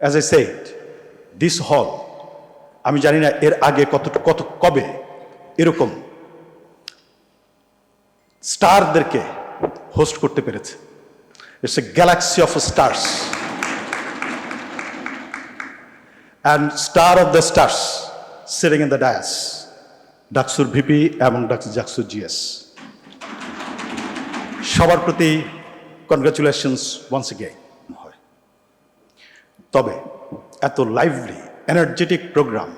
As a said this hall আমি জানি না এর আগে কত কত, কবে এরকম স্টারদেরকে হোস্ট করতে পেরেছে। It's a galaxy of stars and star of the stars sitting in the dais ডাকসুর ভিপি এবং ডাকসুর জিএস সবার প্রতি কনগ্রাচুলেশনস ওয়ান্স এগেইন তবে এত লাইভলি এনার্জেটিক প্রোগ্রাম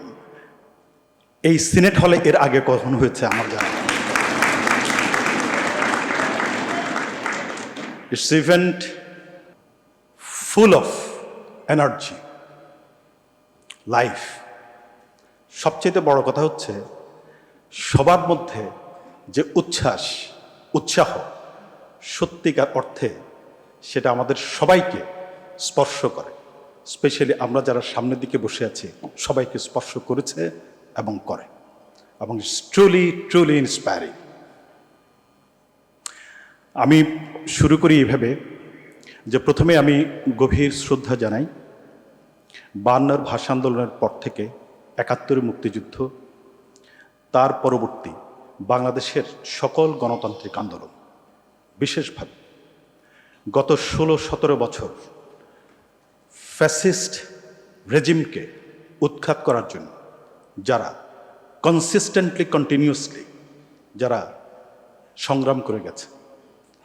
এই সিনেট হলে এর আগে কখন হয়েছে আমার জানা। It's event full of energy, life. সবচেয়ে বড় কথা হচ্ছে সবার মধ্যে যে উচ্ছ্বাস উৎসাহ সত্যিকার অর্থে সেটা আমাদের সবাইকে স্পর্শ করে স্পেশালি আমরা যারা সামনের দিকে বসে আছি, সবাইকে স্পর্শ করেছে এবং করে। এবং ট্রুলি ট্রুলি ইন্সপায়ারিং আমি শুরু করি এভাবে যে প্রথমে আমি গভীর শ্রদ্ধা জানাই বায়ান্নর ভাষা আন্দোলনের পর থেকে একাত্তরের মুক্তিযুদ্ধ, তার পরবর্তী বাংলাদেশের সকল গণতান্ত্রিক আন্দোলন। বিশেষভাবে গত ষোলো সতেরো বছর ফ্যাসিস্ট রেজিমকে উৎখাত করার জন্য, যারা কনসিস্টেন্টলি কন্টিনিউসলি যারা সংগ্রাম করে গেছে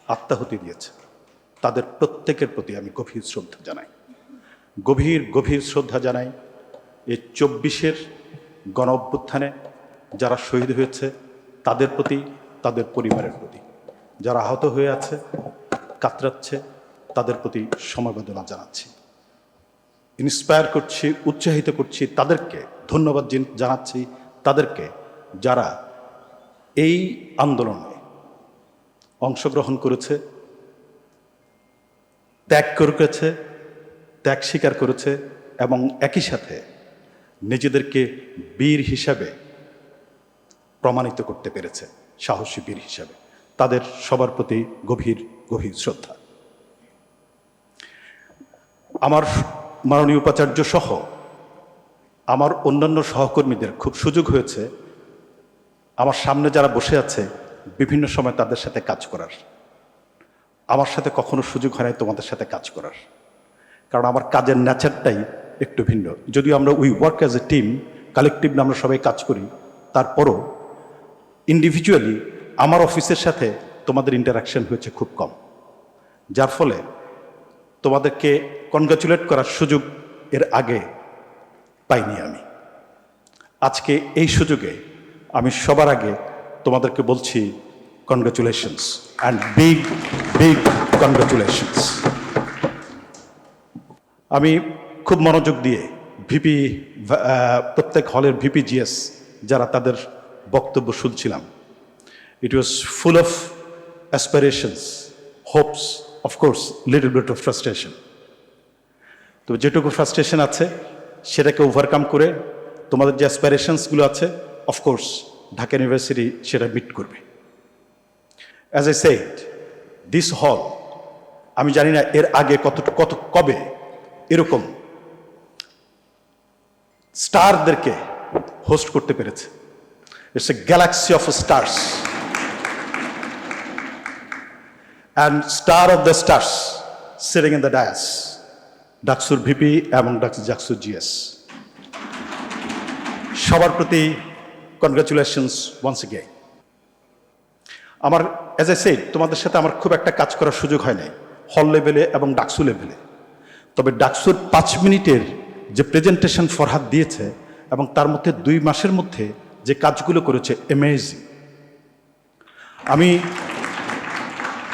আত্মাহুতি দিয়েছে, তাদের প্রত্যেকের প্রতি আমি গভীর শ্রদ্ধা জানাই। গভীর গভীর শ্রদ্ধা জানাই এই চব্বিশের গণ অভ্যুত্থানে যারা শহীদ হয়েছে, তাদের প্রতি, তাদের পরিবারের প্রতি। যারা আহত হয়ে আছে, কাতরাচ্ছে, তাদের প্রতি সমবেদনা জানাচ্ছি। ইন্সপায়ার করছি, উৎসাহিত করছি তাদেরকে, ধন্যবাদ জানাচ্ছি তাদেরকে যারা এই আন্দোলনে অংশগ্রহণ করেছে, ত্যাগ করেছে, ত্যাগ স্বীকার করেছে এবং একই সাথে নিজেদেরকে বীর হিসাবে প্রমাণিত করতে পেরেছে, সাহসী বীর হিসাবে। তাদের সবার প্রতি গভীর গভীর শ্রদ্ধা। আমার মাননীয় উপাচার্য সহ আমার অন্যান্য সহকর্মীদের খুব সুযোগ হয়েছে আমার সামনে যারা বসে আছে বিভিন্ন সময় তাদের সাথে কাজ করার। আমার সাথে কখনো সুযোগ হয় নাই তোমাদের সাথে কাজ করার। কারণ আমার কাজের ন্যাচারটাই একটু ভিন্ন। যদিও আমরা we work as a team collectively আমরা সবাই কাজ করি, তারপরও ইন্ডিভিজুয়ালি আমার অফিসের সাথে তোমাদের ইন্টারাকশন হয়েছে খুব কম। যার ফলে তোমাদেরকে কনগ্রাচুলেট করার সুযোগ এর আগে পাইনি আমি। আজকে এই সুযোগে আমি সবার আগে তোমাদেরকে বলছি congratulations and big big congratulations আমি খুব মনোযোগ দিয়ে ভিপি প্রত্যেক হলের ভিপি জিএস যারা তাদের বক্তব্য শুনছিলাম। It was full of aspirations hopes of course little bit of frustration তো যেটুকু ফ্রাস্ট্রেশন আছে, সেটাকে ওভারকাম করে তোমাদের যে অ্যাসপারেশনসগুলো আছে অফকোর্স ঢাকা ইউনিভার্সিটি সেটা মিট করবে। As I said this hall আমি জানি না এর আগে কত কত, কবে এরকম স্টারদেরকে হোস্ট করতে পেরেছে। It's a galaxy of stars and star of the stars sitting in the dais ডাকসুর ভিপি এবং ডাকসুর জিএস সবার প্রতি কনগ্রাচুলেশনস ওয়ান্স এগেইন আমার অ্যাজ এ সেড তোমাদের সাথে আমার খুব একটা কাজ করার সুযোগ হয় নাই হল লেভেলে এবং ডাকসু লেভেলে তবে ডাকসুর পাঁচ মিনিটের যে প্রেজেন্টেশন ফরহাদ দিয়েছে এবং তার মধ্যে দুই মাসের মধ্যে যে কাজগুলো করেছে এমেজিং আমি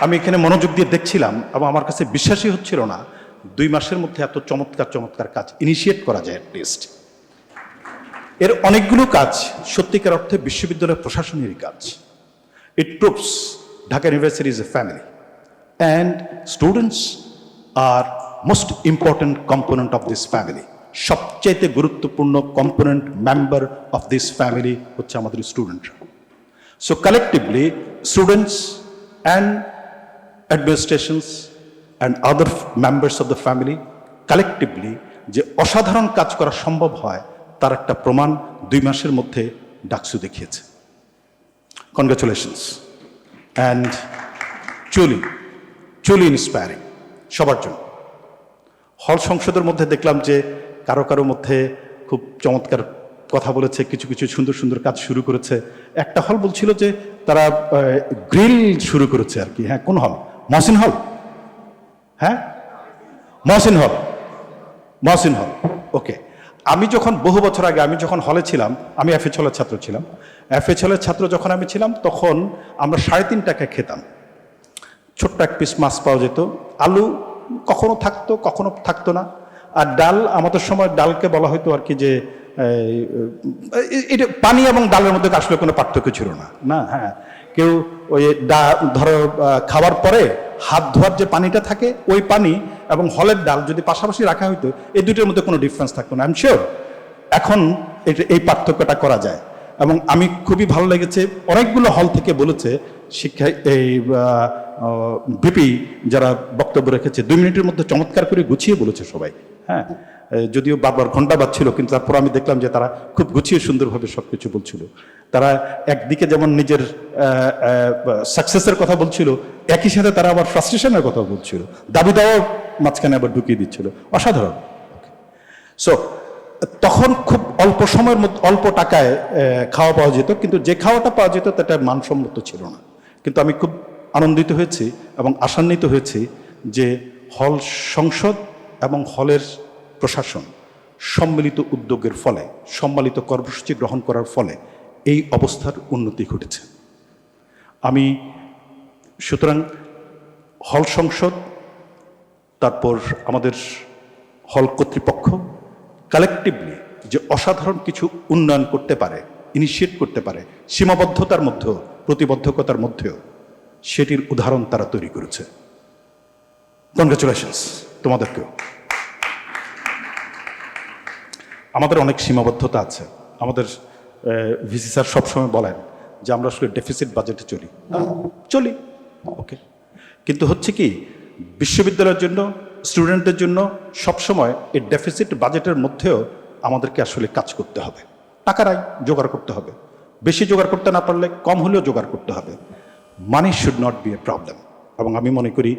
আমি এখানে মনোযোগ দিয়ে দেখছিলাম এবং আমার কাছে বিশ্বাসই হচ্ছিল না দুই মাসের মধ্যে এত চমৎকার চমৎকার কাজ ইনিশিয়েট করা যায় অ্যাটলিস্ট এর অনেকগুলো কাজ সত্যিকার অর্থে বিশ্ববিদ্যালয়ের প্রশাসনেরই কাজ। It proves Dhaka university is a family and students are most important component of this family সবচাইতে গুরুত্বপূর্ণ component member of this family হচ্ছে আমাদের স্টুডেন্টরা so collectively, students and and other f- members of the family, collectively, যে অসাধারণ কাজ করা সম্ভব হয়, তার একটা প্রমাণ দুই মাসের মধ্যে ডাকসু দেখিয়েছে। কনগ্রাচুলেশনস অ্যান্ড চুলি চুলি ইন্সপায়ারিং সবার জন্য। হল সংসদের মধ্যে দেখলাম যে কারও কারও মধ্যে খুব চমৎকার কথা বলেছে, কিছু কিছু সুন্দর সুন্দর কাজ শুরু করেছে। একটা হল বলছিল যে তারা গ্রিল শুরু করেছে আর কি। হ্যাঁ কোন হল মহসিন হল হ্যাঁ? মহসিন হল মহসিন হল ওকে। আমি যখন বহু বছর আগে আমি যখন হলে ছিলাম, আমি এফএচ হলের ছাত্র ছিলাম। এফএচ হলের ছাত্র যখন আমি ছিলাম, তখন আমরা সাড়ে তিন টাকায় খেতাম। ছোট্ট এক পিস মাছ পাওয়া যেত। আলু কখনো থাকতো কখনো থাকতো না। আর ডাল, আমাদের সময় ডালকে বলা হয়তো আর কি যে এটা পানি এবং ডালের মধ্যে আসলে কোনো পার্থক্য ছিল না। না হ্যাঁ। কেউ ওই ডা, ধরো খাওয়ার পরে হাত ধোয়ার যে পানিটা থাকে, ওই পানি এবং হলের ডাল যদি পাশাপাশি রাখা হইতো, এই দুটোর মধ্যে কোনো ডিফারেন্স থাকতো না। আই শিওর এখন এটা এই পার্থক্যটা করা যায়। এবং আমি খুবই ভালো লেগেছে, অনেকগুলো হল থেকে বলেছে শিক্ষা, এই বিপি যারা বক্তব্য রেখেছে, দুই মিনিটের মধ্যে চমৎকার করে গুছিয়ে বলেছে সবাই। হ্যাঁ। যদিও বারবার ঘণ্টা বাজছিল, কিন্তু তারপর আমি দেখলাম যে তারা খুব গুছিয়ে সুন্দরভাবে সব কিছু বলছিল। তারা একদিকে যেমন নিজের সাকসেসের কথা বলছিল, একই সাথে তারা আবার ফ্রাস্ট্রেশনের কথা বলছিল। দাবি দাওয়াও মাঝখানে আবার ঢুকিয়ে দিচ্ছিল। অসাধারণ। সো তখন খুব অল্প সময়ের মধ্যে অল্প টাকায় খাওয়া পাওয়া যেত, কিন্তু যে খাওয়াটা পাওয়া যেত সেটা মানসম্মত ছিল না। কিন্তু আমি খুব আনন্দিত হয়েছি এবং আশান্বিত হয়েছি যে হল সংসদ এবং হলের প্রশাসন সম্মিলিত উদ্যোগের ফলে সম্মিলিত কর্মসূচি গ্রহণ করার ফলে এই অবস্থার উন্নতি ঘটেছে। আমি সুতরাং হল সংসদ, তারপর আমাদের হল কর্তৃপক্ষ কালেকটিভলি যে অসাধারণ কিছু উন্নয়ন করতে পারে ইনিশিয়েট করতে পারে, সীমাবদ্ধতার মধ্যেও, প্রতিবদ্ধকতার মধ্যেও সেটির উদাহরণ তারা তৈরি করেছে। কনগ্রাচুলেশনস তোমাদেরকেও। আমাদের অনেক সীমাবদ্ধতা আছে। আমাদের ভিসি স্যার সবসময় বলেন যে আমরা আসলে ডেফিসিট বাজেটে চলি। হ্যাঁ, চলি। ওকে কিন্তু হচ্ছে কি বিশ্ববিদ্যালয়ের জন্য স্টুডেন্টদের জন্য সবসময় এই ডেফিসিট বাজেটের মধ্যেও আমাদেরকে আসলে কাজ করতে হবে। টাকারাই জোগাড় করতে হবে। বেশি জোগাড় করতে না পারলে কম হলেও জোগাড় করতে হবে। Money should not be a problem এবং আমি মনে করি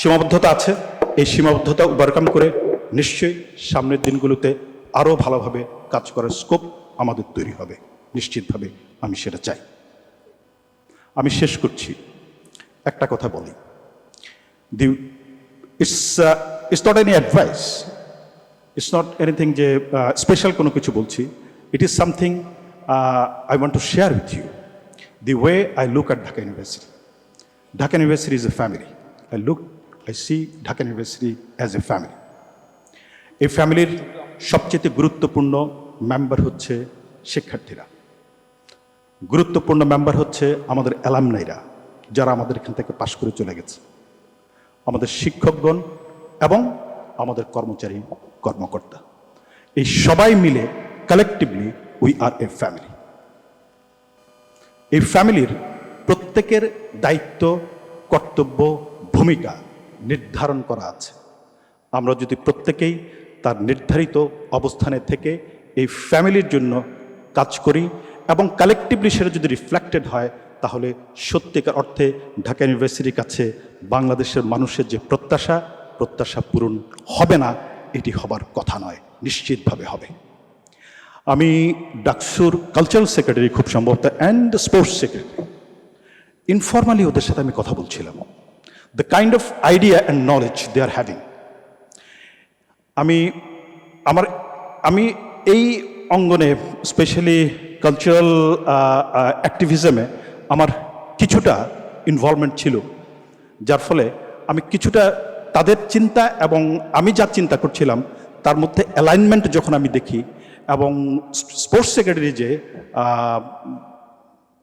সীমাবদ্ধতা আছে। এই সীমাবদ্ধতা ওভারকাম করে নিশ্চয়ই সামনের দিনগুলোতে আরও ভালোভাবে কাজ করার স্কোপ আমাদের তৈরি হবে। নিশ্চিতভাবে আমি সেটা চাই। আমি শেষ করছি। একটা কথা বলি। The it's it's not any advice it's not anything যে স্পেশাল কোনো কিছু বলছি। It is something I want to share with you the way I look at Dhaka university Dhaka university is a family I look I see Dhaka university as a family এই ফ্যামিলির সবচেয়ে গুরুত্বপূর্ণ member হচ্ছে শিক্ষার্থীরা। গুরুত্বপূর্ণ member হচ্ছে আমাদের অ্যালামনাইরা, যারা আমাদের এখান থেকে পাশ করে চলে গেছে। আমাদের শিক্ষকগণ এবং আমাদের কর্মচারী, কর্মকর্তা। এই সবাই মিলে collectively we are a family এই ফ্যামিলির প্রত্যেকের দায়িত্ব, কর্তব্য, ভূমিকা নির্ধারণ করা আছে। আমরা যদি প্রত্যেকেই তার নির্ধারিত অবস্থানে থেকে এই ফ্যামিলির জন্য কাজ করি এবং কালেকটিভলি সেটা যদি রিফ্লেক্টেড হয়, তাহলে সত্যিকার অর্থে ঢাকা ইউনিভার্সিটির কাছে বাংলাদেশের মানুষের যে প্রত্যাশা প্রত্যাশা পূরণ হবে না, এটি হবার কথা নয়, নিশ্চিতভাবে হবে। আমি ডাকসুর কালচারাল সেক্রেটারি খুব সম্ভবত অ্যান্ড স্পোর্টস সেক্রেটারি ইনফর্মালি ওদের সাথে আমি কথা বলছিলাম। The kind of idea and knowledge they are having আমি আমার, আমি এই অঙ্গনে স্পেশালি কালচারাল অ্যাক্টিভিজমে আমার কিছুটা ইনভলভমেন্ট ছিল, যার ফলে আমি কিছুটা তাদের চিন্তা এবং আমি যা চিন্তা করছিলাম, তার মধ্যে অ্যালাইনমেন্ট যখন আমি দেখি এবং স্পোর্টস সেক্রেটারি যে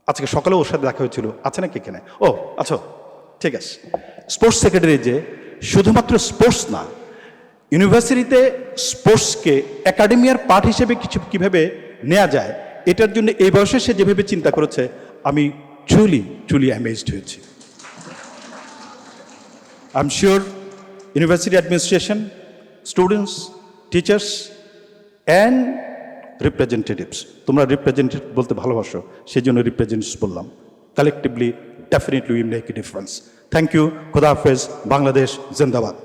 আজকে সকালে ওর সাথে দেখা হয়েছিল, আছে নাকি এখানে? ও আচ্ছা ঠিক আছে। স্পোর্টস সেক্রেটারি যে, শুধুমাত্র স্পোর্টস না ইউনিভার্সিটিতে স্পোর্টসকে একাডেমিয়ার পার্ট হিসেবে কিছু কীভাবে নেওয়া যায়, এটার জন্য এই বয়সে সে যেভাবে চিন্তা করেছে, আমি ট্রুলি ট্রুলি অ্যামেজড হয়েছি। I am sure university administration students teachers and representatives তোমরা রিপ্রেজেন্টেটিভ বলতে ভালোবাসো সেই জন্য রিপ্রেজেন্টেটিভস বললাম। Collectively definitely we make a difference thank you খোদা হাফেজ বাংলাদেশ জিন্দাবাদ